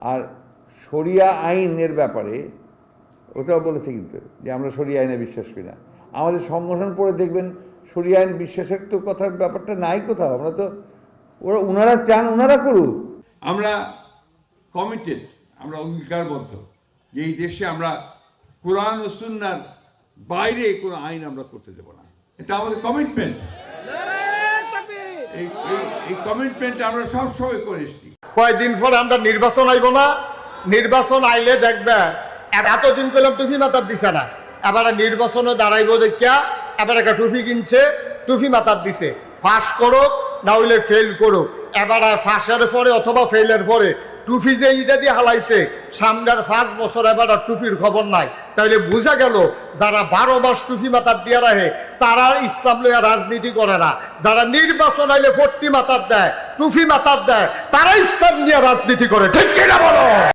আর সরিয়া আইনের ব্যাপারে ওটাও বলেছে কিন্তু যে আমরা শরিয়া আইনে বিশ্বাস করি না। আমাদের সংগঠন পড়ে দেখবেন শরিয়া আইন বিশ্বাসের তো কথার ব্যাপারটা নাই কোথাও। আমরা তো ওরা ওনারা চান ওনারা করুক। আমরা কমিটেড আমরা অঙ্গীকারবদ্ধ যে এই দেশে আমরা কোরআন ও সুন্নার বাইরে কোনো আইন আমরা করতে দেব না। এটা আমাদের কমিটমেন্ট এই এই- এই কমিটমেন্ট আমরা সবসময় করে এসেছি। কয়দিন পরে আমরা নির্বাচন আইব না? নির্বাচন আইলে দেখবে আর এতদিন পেলাম টুফি মাতার দিছে না। এবার নির্বাচনে দাঁড়াইব দেখিয়া এবার একটা টুফি কিনছে, টুফি মাতার দিছে। ফাঁস করুক, না হইলে ফেল করুক। এবার ফাঁসের পরে অথবা ফেলের পরে টুফি যে ইটা দিয়ে হালাইছে, সামনের পাঁচ বছর এবার আর টুফির খবর নাই। তাইলে বোঝা গেল যারা বারো মাস টুফি মাতার দিয়ে রাখে, তারা ইসলাম লইয়া রাজনীতি করে না। যারা নির্বাচন আইলে ফর্তি মাতার দেয়, টুফি মাতার দেয় তারা ইসলাম নিয়ে রাজনীতি করে। ঠিক কিনা বলো?